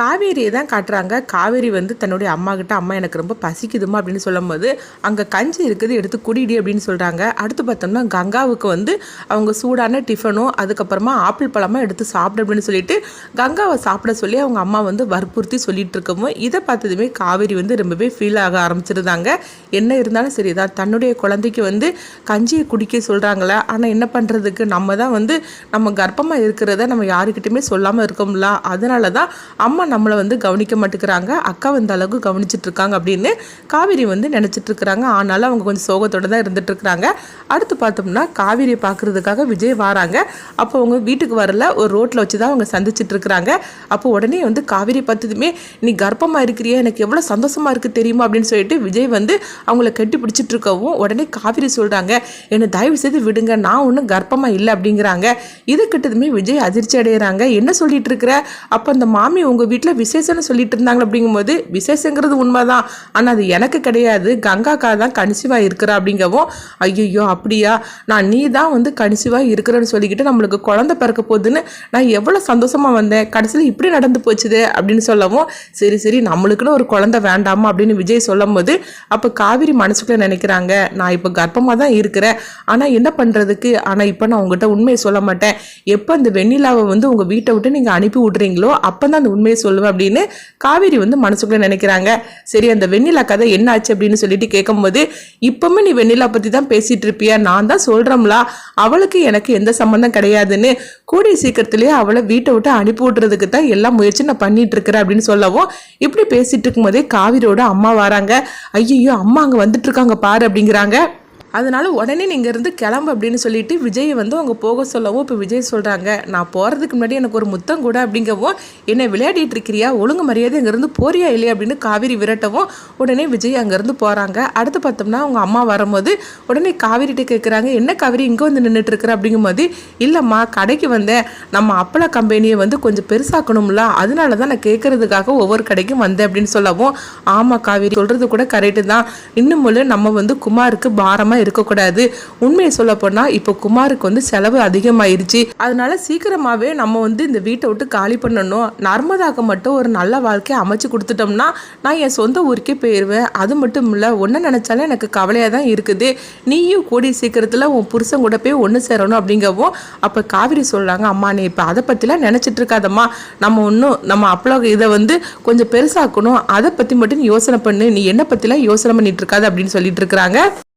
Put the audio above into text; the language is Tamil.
காவேரியை தான் காட்டுறாங்க. காவேரி வந்து தன்னுடைய அம்மா கிட்ட அம்மா எனக்கு ரொம்ப பசிக்குதுமா அப்படின்னு சொல்லும்போது அங்கே கஞ்சி இருக்குது எடுத்து குடிடி அப்படின்னு சொல்கிறாங்க அடுத்து பார்த்தோம்னா கங்காவுக்கு வந்து அவங்க சூடான டிஃபனும் அதுக்கப்புறமா ஆப்பிள் பழமாக எடுத்து சாப்பிடு அப்படின்னு சொல்லிட்டு கங்காவை சாப்பிட சொல்லி அவங்க அம்மா வந்து வற்புறுத்தி சொல்லிட்டு இருக்கவும் இதை பார்த்ததுமே காவேரி வந்து ரொம்பவே ஃபீல் ஆக ஆரம்பிச்சிருந்தாங்க. என்ன இருந்தாலும் சரி தான் தன்னுடைய குழந்தைக்கு வந்து கஞ்சியை குடிக்க சொல்கிறாங்களே ஆனால் என்ன பண்ணுறதுக்கு நம்ம தான் வந்து நம்ம கர்ப்பமாக இருக்கிறத நம்ம யாருக்கிட்டையுமே சொல்லாமல் இருக்கோம்ல. அதனால தான் அம்மா நம்மளை வந்து கவனிக்க மாட்டேங்கிறாங்க. அக்கா வந்த அளவுக்கு கவனிச்சிட்டு இருக்காங்க அப்படின்னு காவேரி வந்து நினச்சிட்டு இருக்கிறாங்க ஆனாலும் அவங்க கொஞ்சம் சோகத்தோடு தான் இருந்துட்டு இருக்கிறாங்க அடுத்து பார்த்தோம்னா காவேரியை பார்க்கறதுக்காக விஜய் வராங்க. அப்போ அவங்க வீட்டுக்கு வரல. ஒரு ரோட்டில் வச்சு தான் அவங்க சந்திச்சிட்டு இருக்கிறாங்க அப்போ உடனே வந்து காவேரி பார்த்ததுமே நீ கர்ப்பமாக இருக்கிறியா? எனக்கு எவ்வளோ சந்தோஷமாக இருக்குது தெரியுமா? அப்படின்னு சொல்லிட்டு விஜய் வந்து அவங்கள கட்டி பிடிச்சிட்டு இருக்கவும் உடனே காவேரி சொல்கிறாங்க என்னை தயவு செய்து விடுங்க. நான் ஒன்றும் கர்ப்பமாக இல்லை. அப்படிங்கிறாங்க. இது கிட்டதுமே விஜய் அதிர்ச்சி அடைகிறாங்க என்ன சொல்லிட்டு இருக்கிற அப்போ அந்த மாமி உங்கள் வீட்டில் விசேஷம்னு சொல்லிட்டு இருந்தாங்க அப்படிங்கும்போது விசேஷங்கிறது உண்மைதான். ஆனால் அது எனக்கு கிடையாது. கங்காக்கா தான் கணிசிவாக இருக்கிறா அப்படிங்கவும் ஐயோ அப்படியா? நான் நீ தான் வந்து கணிசிவாக இருக்கிறேன்னு சொல்லிக்கிட்டு நம்மளுக்கு குழந்தை பிறக்க போகுதுன்னு நான் எவ்வளோ சந்தோஷமாக வந்தேன். கடைசியில் இப்படி நடந்து போச்சுது அப்படின்னு சொல்லவும் சரி சரி நம்மளுக்குன்னு ஒரு குழந்தை வேண்டாமா அப்படின்னு விஜய் சொல்லும் போது அப்போ காவிரி மனசுக்குள்ள நினைக்கிறாங்க. நான் இப்போ கர்ப்பமாக தான் இருக்கிறேன். ஆனால் என்ன பண்ணுறதுக்கு ஆனால் இப்போ நான் உங்ககிட்ட உண்மையை சொல்ல மாட்டேன். எப்போ அந்த வெண்ணிலாவை வந்து உங்கள் வீட்டை விட்டு நீங்கள் அனுப்பி விட்றீங்களோ அப்போ தான் அந்த உண்மையை சொல்லுவேன் அப்படின்னு காவேரி வந்து மனசுக்குள்ள நினைக்கிறாங்க. சரி அந்த வெண்ணிலா கதை என்ன ஆச்சு அப்படின்னு சொல்லிட்டு கேட்கும்போது இப்பவுமே நீ வெண்ணிலா பற்றி தான் பேசிட்டு இருப்பியா? நான் தான் சொல்கிறோம்ல அவளுக்கு எனக்கு எந்த சம்மந்தம் கிடையாதுன்னு. கூடிய சீக்கிரத்திலேயே அவளை வீட்டை விட்டு அனுப்பி விட்றதுக்கு தான் எல்லா முயற்சியும் நான் பண்ணிட்டு இருக்கிறேன் அப்படின்னு சொல்லவும் இப்படி பேசிட்டு இருக்கும்போதே காவிரியோட அம்மா வராங்க. ஐயோ அம்மா அங்கே வந்துட்டு இருக்காங்க பாரு அப்படிங்கிறாங்க. அதனால உடனே நீங்கள் இருந்து கிளம்பு அப்படின்னு சொல்லிட்டு விஜய் வந்து அவங்க போக சொல்லவும் இப்போ விஜய் சொல்கிறாங்க நான் போகிறதுக்கு முன்னாடி எனக்கு ஒரு முத்தம் கூட அப்படிங்கவும் என்ன விளையாடிட்டு இருக்கிறியா? ஒழுங்கு மரியாதை இங்கேருந்து போறியா இல்லையா? அப்படின்னு காவேரி விரட்டவும் உடனே விஜய் அங்கேருந்து போகிறாங்க அடுத்து பார்த்தோம்னா அவங்க அம்மா வரும்போது உடனே காவேரிட்ட கேட்குறாங்க என்ன காவேரி இங்கே வந்து நின்றுட்டு இருக்கிற? அப்படிங்கும்போது இல்லைம்மா கடைக்கு வந்தேன். நம்ம அப்பள கம்பெனியை வந்து கொஞ்சம் பெருசாக்கணும்ல. அதனால தான் நான் கேட்குறதுக்காக ஒவ்வொரு கடைக்கும் வந்தேன். அப்படின்னு சொல்லவும் ஆமாம் காவேரி சொல்கிறது கூட கரெக்டு தான். இன்னும் நம்ம வந்து குமாருக்கு பாரமாக இருக்கக்கூடாது. உண்மையை சொல்ல போனால் இப்போ குமாருக்கு வந்து செலவு அதிகமாயிருச்சு. அதனால சீக்கிரமாகவே நம்ம வந்து இந்த வீட்டை விட்டு காலி பண்ணணும். நர்மதாக்கு மட்டும் ஒரு நல்ல வாழ்க்கையை அமைச்சு கொடுத்துட்டோம்னா நான் என் சொந்த ஊருக்கே போயிடுவேன் அது மட்டும் இல்லை ஒன்று நினச்சாலே எனக்கு கவலையாக தான் இருக்குது. நீயும் கூடிய சீக்கிரத்தில் உன் புருஷன் கூட போய் ஒன்று சேரணும் அப்படிங்கவும் அப்போ காவிரி சொல்கிறாங்க அம்மா நீ இப்போ அதை பற்றிலாம் நினச்சிட்டு இருக்காதம்மா. நம்ம ஒன்றும் நம்ம அப்பளோ இதை வந்து கொஞ்சம் பெருசாக்கணும். அதை பற்றி மட்டும் யோசனை பண்ணு. நீ என்ன பற்றிலாம் யோசனை பண்ணிட்டு இருக்காது அப்படின்னு சொல்லிட்டு இருக்கிறாங்க.